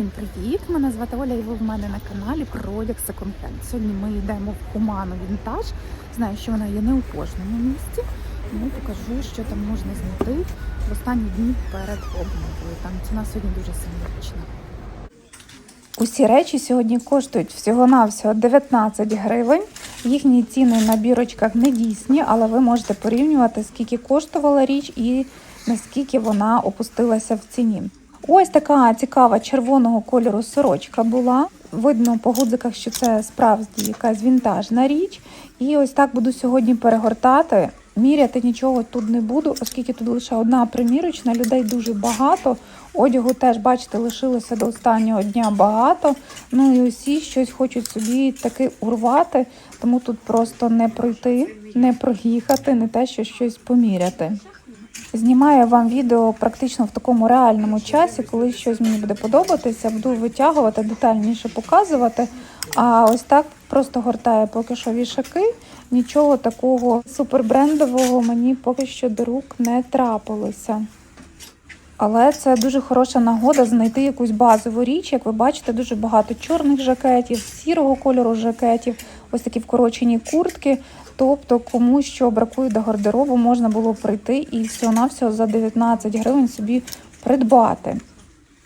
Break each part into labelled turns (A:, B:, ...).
A: Всім привіт! Мене звати Оля і ви в мене на каналі про секонд-хенд. Сьогодні ми йдемо в Хуману Вінтаж. Знаю, що вона є не у кожному місці. Тому покажу, що там можна знайти в останні дні перед обновою. Там ціна сьогодні дуже символічна. Усі речі сьогодні коштують всього-навсього 19 гривень. Їхні ціни на бірочках не дійсні, але ви можете порівнювати, скільки коштувала річ і наскільки вона опустилася в ціні. Ось така цікава червоного кольору сорочка була. Видно по гудзиках, що це справді якась вінтажна річ. І ось так буду сьогодні перегортати. Міряти нічого тут не буду, оскільки тут лише одна примірочна, людей дуже багато. Одягу теж, бачите, лишилося до останнього дня багато. Ну і усі щось хочуть собі таки урвати, тому тут просто не пройти, не проїхати, не те, що щось поміряти. Знімаю вам відео практично в такому реальному часі, коли щось мені буде подобатися, буду витягувати, детальніше показувати. А ось так просто гортаю поки що вішаки. Нічого такого супербрендового мені поки що до рук не трапилося. Але це дуже хороша нагода знайти якусь базову річ. Як ви бачите, дуже багато чорних жакетів, сірого кольору жакетів, ось такі вкорочені куртки. Тобто, кому що бракує до гардеробу, можна було прийти і всього-навсього за 19 гривень собі придбати.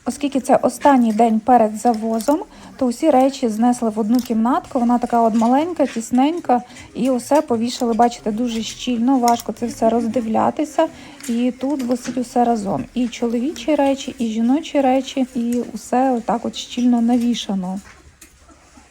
A: Оскільки це останній день перед завозом, то усі речі знесли в одну кімнатку. Вона така от маленька, тісненька, і усе повішали, бачите, дуже щільно, важко це все роздивлятися. І тут висить усе разом. І чоловічі речі, і жіночі речі, і усе отак от щільно навішано.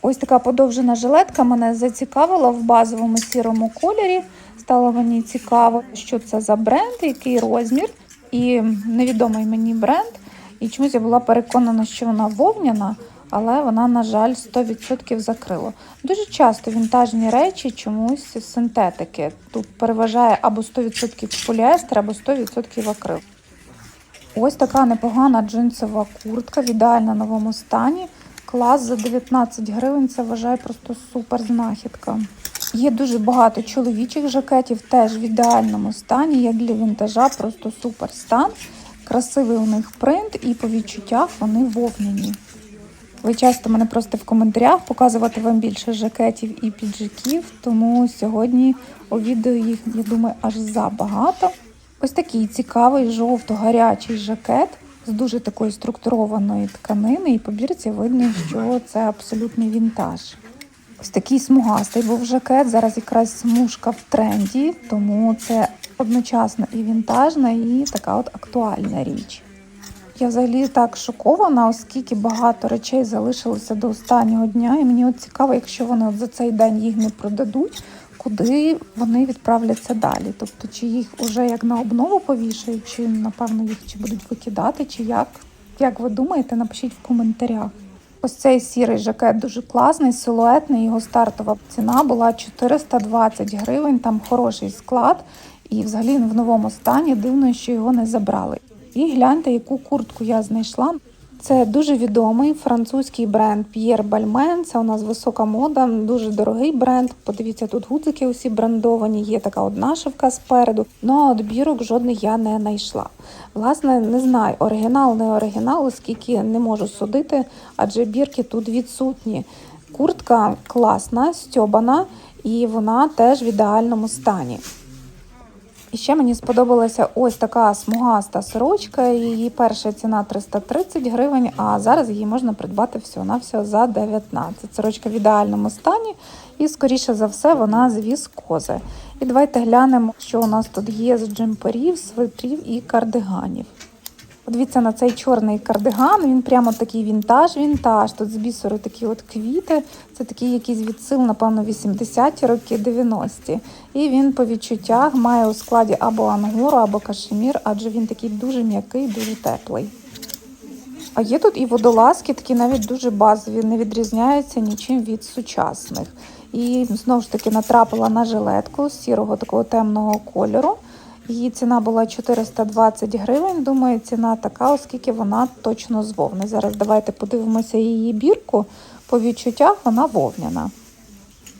A: Ось така подовжена жилетка мене зацікавила в базовому сірому кольорі. Стало мені цікаво, що це за бренд, який розмір, і невідомий мені бренд. І чомусь я була переконана, що вона вовняна, але вона, на жаль, 100% закрила. Дуже часто вінтажні речі чомусь синтетики. Тут переважає або 100% поліестер, або 100% акрил. Ось така непогана джинсова куртка в ідеально новому стані. Клас за 19 гривень, це вважаю просто супер знахідка. Є дуже багато чоловічих жакетів, теж в ідеальному стані, як для вінтажа, просто супер стан. Красивий у них принт, і по відчуттях вони вовняні. Ви часто мене просите в коментарях показувати вам більше жакетів і піджаків, тому сьогодні у відео їх, я думаю, аж забагато. Ось такий цікавий жовто-гарячий жакет з дуже такої структурованої тканини, і по бірці видно, що це абсолютний вінтаж. Ось такий смугастий був жакет. Зараз якраз смужка в тренді, тому це одночасно і вінтажна, і така от актуальна річ. Я взагалі так шокована, оскільки багато речей залишилося до останнього дня, і мені от цікаво, якщо вони от за цей день їх не продадуть, куди вони відправляться далі. Тобто, чи їх вже як на обнову повішають, чи напевно їх чи будуть викидати, чи як. Як ви думаєте, напишіть в коментарях. Ось цей сірий жакет дуже класний, силуетний. Його стартова ціна була 420 гривень. Там хороший склад, і взагалі в новому стані дивно, що його не забрали. І гляньте, яку куртку я знайшла. Це дуже відомий французький бренд Balmain. Це у нас висока мода, дуже дорогий бренд. Подивіться, тут гудзики усі брендовані, є така одна шивка спереду. Ну а от бірок жодних я не знайшла. Власне, не знаю, оригінал, не оригінал, оскільки не можу судити, адже бірки тут відсутні. Куртка класна, стьобана, і вона теж в ідеальному стані. І ще мені сподобалася ось така смугаста сорочка. Її перша ціна 330 гривень, а зараз її можна придбати всього-навсього за 19. Сорочка в ідеальному стані, і, скоріше за все, вона з віскози. І давайте глянемо, що у нас тут є з джемперів, свитрів і кардиганів. Подивіться на цей чорний кардиган, він прямо такий вінтаж-вінтаж. Тут з бісеру такі от квіти. Це такий якийсь відсил, напевно, 80-ті роки, 90-ті. І він по відчуттях має у складі або ангору, або кашемір, адже він такий дуже м'який, дуже теплий. А є тут і водолазки, такі навіть дуже базові, не відрізняються нічим від сучасних. І знову ж таки натрапила на жилетку сірого такого темного кольору. Її ціна була 420 гривень. Думаю, ціна така, оскільки вона точно з вовни. Зараз давайте подивимося її бірку. По відчуттях вона вовняна.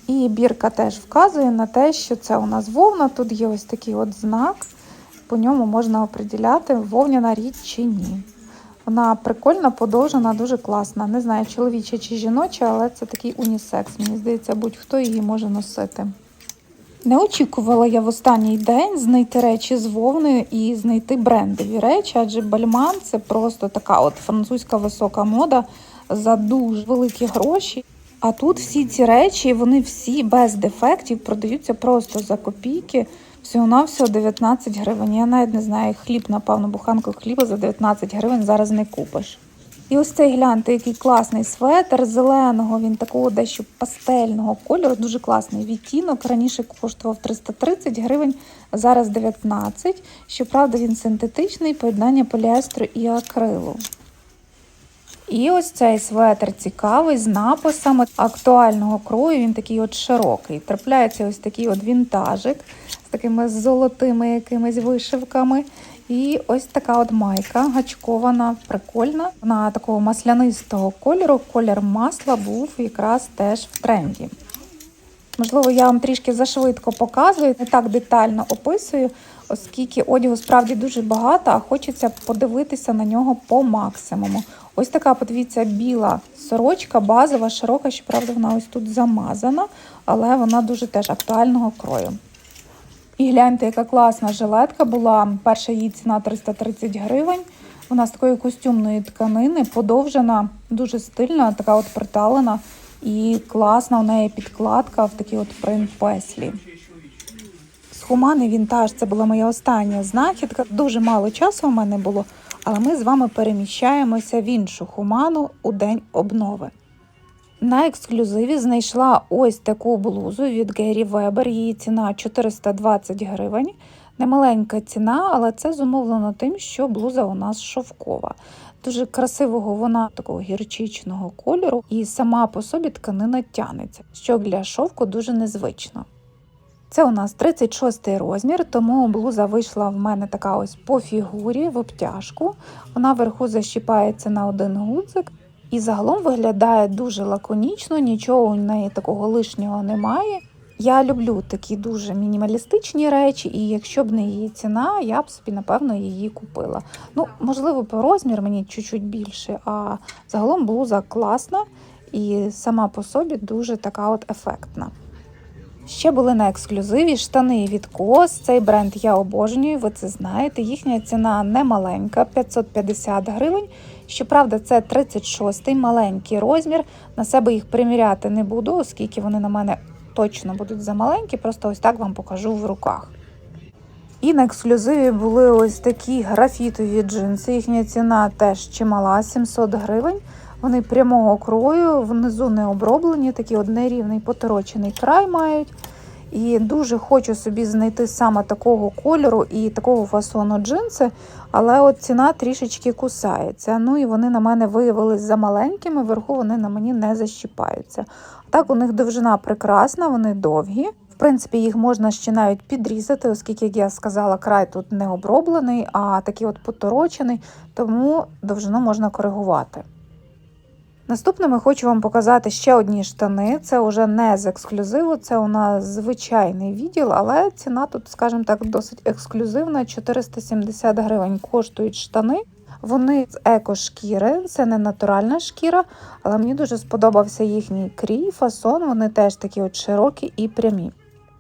A: І бірка теж вказує на те, що це у нас вовна. Тут є ось такий от знак, по ньому можна оприділяти, вовняна річ чи ні. Вона прикольна, подовжена, дуже класна. Не знаю, чоловіча чи жіноча, але це такий унісекс. Мені здається, будь-хто її може носити. Не очікувала я в останній день знайти речі з вовною і знайти брендові речі, адже бальман це просто така от французька висока мода за дуже великі гроші. А тут всі ці речі, вони всі без дефектів продаються просто за копійки. Всього-навсього 19 гривень. Я навіть не знаю, хліб, напевно, буханку хліба за 19 гривень зараз не купиш. І ось цей гляньте, який класний светр зеленого, він такого дещо пастельного кольору, дуже класний відтінок. Раніше коштував 330 гривень, зараз 19. Щоправда, він синтетичний, поєднання поліестру і акрилу. І ось цей светр цікавий з написами актуального крою. Він такий от широкий. Трапляється ось такий от вінтажик з такими золотими якимись вишивками. І ось така от майка гачкована, прикольна. Вона такого маслянистого кольору. Колір масла був якраз теж в тренді. Можливо, я вам трішки зашвидко показую, не так детально описую, оскільки одягу справді дуже багато, а хочеться подивитися на нього по максимуму. Ось така, подивіться, біла сорочка, базова, широка, щоправда, вона ось тут замазана, але вона дуже теж актуального крою. І гляньте, яка класна жилетка була. Перша її ціна 330 гривень. Вона з такої костюмної тканини, подовжена, дуже стильна, така от приталена. І класна у неї підкладка в такий от принт песлі. З Хумани Вінтаж це була моя остання знахідка. Дуже мало часу у мене було, але ми з вами переміщаємося в іншу хуману у день обнови. На ексклюзиві знайшла ось таку блузу від Гері Вебер. Її ціна 420 гривень. Немаленька ціна, але це зумовлено тим, що блуза у нас шовкова. Дуже красивого вона такого гірчичного кольору, і сама по собі тканина тянеться, що для шовку дуже незвично. Це у нас 36 розмір, тому блуза вийшла в мене така ось по фігурі в обтяжку. Вона вверху защіпається на один гудзик. І загалом виглядає дуже лаконічно, нічого у неї такого лишнього немає. Я люблю такі дуже мінімалістичні речі, і якщо б не її ціна, я б собі, напевно, її купила. Ну, можливо, по розмір мені чуть-чуть більше, а загалом блуза класна і сама по собі дуже така от ефектна. Ще були на ексклюзиві штани від Кос. Цей бренд я обожнюю, ви це знаєте. Їхня ціна не маленька 550 гривень. Щоправда, це 36-й маленький розмір. На себе їх приміряти не буду, оскільки вони на мене точно будуть замаленькі, просто ось так вам покажу в руках. І на ексклюзиві були ось такі графітові джинси. Їхня ціна теж чимала 700 гривень. Вони прямого крою, внизу не оброблені, такий однорівний поторочений край мають. І дуже хочу собі знайти саме такого кольору і такого фасону джинси, але от ціна трішечки кусається. Ну і вони на мене виявились замаленькими, вверху вони на мені не защіпаються. Так, у них довжина прекрасна, вони довгі. В принципі, їх можна ще навіть підрізати, оскільки, як я сказала, край тут не оброблений, а такий от поторочений, тому довжину можна коригувати. Наступними хочу вам показати ще одні штани. Це вже не з ексклюзиву, це у нас звичайний відділ, але ціна тут, скажімо так, досить ексклюзивна. 470 гривень коштують штани. Вони з екошкіри, це не натуральна шкіра, але мені дуже сподобався їхній крій, фасон. Вони теж такі от широкі і прямі.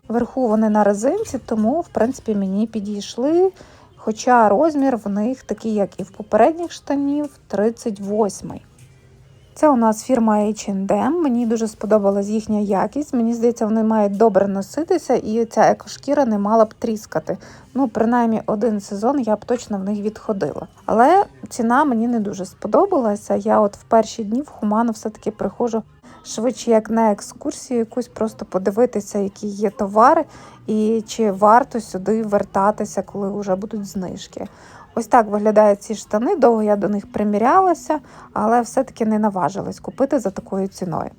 A: Вверху вони на резинці, тому, в принципі, мені підійшли. Хоча розмір в них такий, як і в попередніх штанів, 38 це у нас фірма H&M, Мені дуже сподобалась їхня якість. Мені здається, вони мають добре носитися, і ця екошкіра не мала б тріскати. Ну, принаймні, один сезон я б точно в них відходила. Але ціна мені не дуже сподобалася. Я от в перші дні в Хуману все-таки приходжу швидше, як на екскурсію, якусь просто подивитися, які є товари, і чи варто сюди вертатися, коли вже будуть знижки. Ось так виглядають ці штани. Довго я до них примірялася, але все-таки не наважилась купити за такою ціною.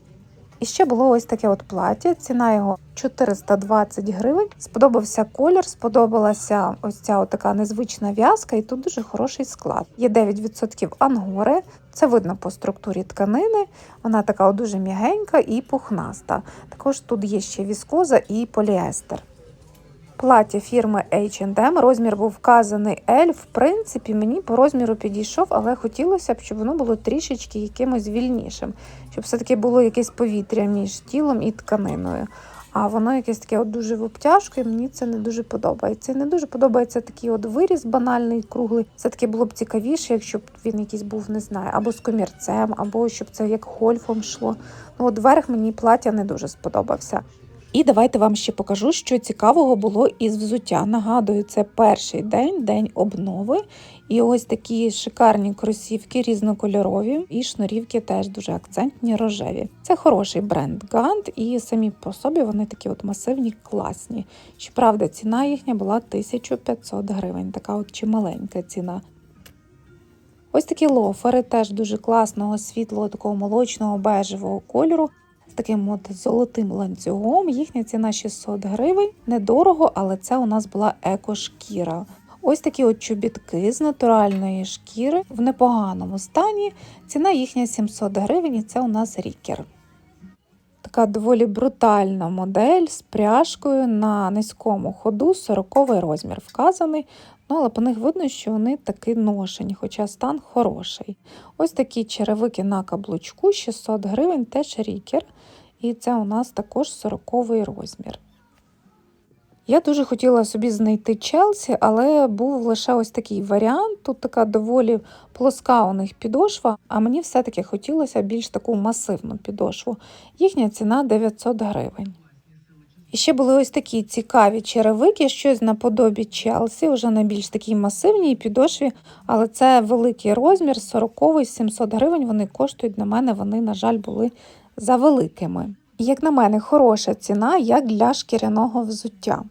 A: І ще було ось таке от плаття, ціна його 420 гривень. Сподобався колір, сподобалася ось ця от така незвична в'язка, і тут дуже хороший склад. Є 9% ангори, це видно по структурі тканини. Вона така дуже м'ягенька і пухнаста. Також тут є ще віскоза і поліестер. Плаття фірми H&M. Розмір був вказаний L. В принципі, мені по розміру підійшов, але хотілося б, щоб воно було трішечки якимось вільнішим, щоб все-таки було якесь повітря між тілом і тканиною. А воно якесь таке от дуже в обтяжку, і мені це не дуже подобається. І не дуже подобається такий от виріз банальний, круглий. Все-таки було б цікавіше, якщо б він якийсь був, не знаю, або з комірцем, або щоб це як гольфом йшло. Ну от верх мені плаття не дуже сподобався. І давайте вам ще покажу, що цікавого було із взуття. Нагадую, це перший день, день обнови. І ось такі шикарні кросівки різнокольорові, і шнурівки теж дуже акцентні, рожеві. Це хороший бренд Гант, і самі по собі вони такі от масивні, класні. Щоправда, ціна їхня була 1500 гривень, така от чималенька ціна. Ось такі лофери, теж дуже класного світлого, такого молочного бежевого кольору. З таким от золотим ланцюгом. Їхня ціна 600 гривень. Недорого, але це у нас була екошкіра. Ось такі от чобітки з натуральної шкіри в непоганому стані. Ціна їхня 700 гривень, і це у нас рікер. Така доволі брутальна модель з пряжкою на низькому ходу, 40 розмір вказаний. Ну, але по них видно, що вони таки ношені, хоча стан хороший. Ось такі черевики на каблучку, 600 гривень, теж рікер. І це у нас також 40 розмір. Я дуже хотіла собі знайти Челсі, але був лише ось такий варіант. Тут така доволі плоска у них підошва, а мені все-таки хотілося більш таку масивну підошву. Їхня ціна 900 гривень. І ще були ось такі цікаві черевики, щось наподобі Челсі, вже на більш такій масивній підошві, але це великий розмір, 40 700 гривень. Вони коштують на мене, вони, на жаль, були за великими. Як на мене, хороша ціна, як для шкіряного взуття.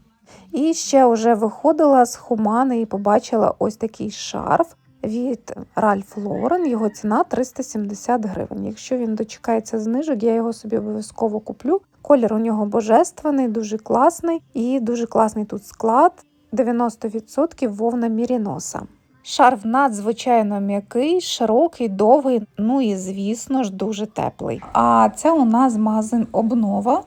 A: І ще вже виходила з Хумани і побачила ось такий шарф від Ralph Lauren. Його ціна 370 гривень. Якщо він дочекається знижок, я його собі обов'язково куплю. Колір у нього божественний, дуже класний і дуже класний тут склад. 90% вовна міріноса. Шарф надзвичайно м'який, широкий, довгий, ну і, звісно ж, дуже теплий. А це у нас магазин Обнова.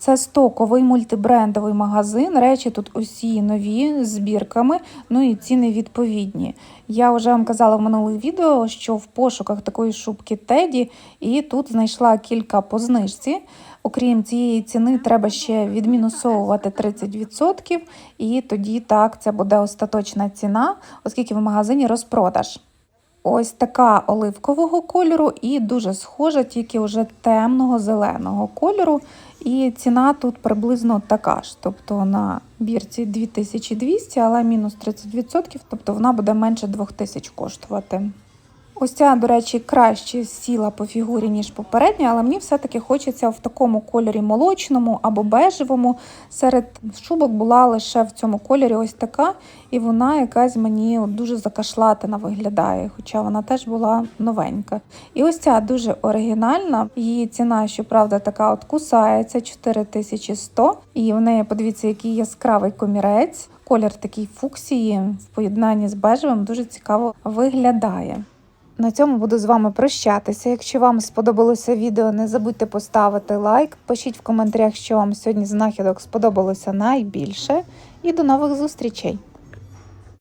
A: Це стоковий мультибрендовий магазин. Речі тут усі нові збірками, ну і ціни відповідні. Я вже вам казала в минулих відео, що в пошуках такої шубки Теді, і тут знайшла кілька по знижці. Окрім цієї ціни, треба ще відмінусовувати 30%, і тоді так це буде остаточна ціна, оскільки в магазині розпродаж. Ось така оливкового кольору і дуже схожа, тільки вже темного зеленого кольору. І ціна тут приблизно така ж. Тобто на бірці 2200, але мінус 30%, тобто вона буде менше 2000 коштувати. Ось ця, до речі, краще сіла по фігурі, ніж попередня, але мені все-таки хочеться в такому кольорі молочному або бежевому. Серед шубок була лише в цьому кольорі ось така, і вона якась мені дуже закашлатина виглядає, хоча вона теж була новенька. І ось ця дуже оригінальна. Її ціна, щоправда, така от кусається 4100. І в неї, подивіться, який яскравий комірець. Колір такий фуксії в поєднанні з бежевим дуже цікаво виглядає. На цьому буду з вами прощатися. Якщо вам сподобалося відео, не забудьте поставити лайк. Пишіть в коментарях, що вам сьогодні знахідок сподобалося найбільше. І до нових зустрічей!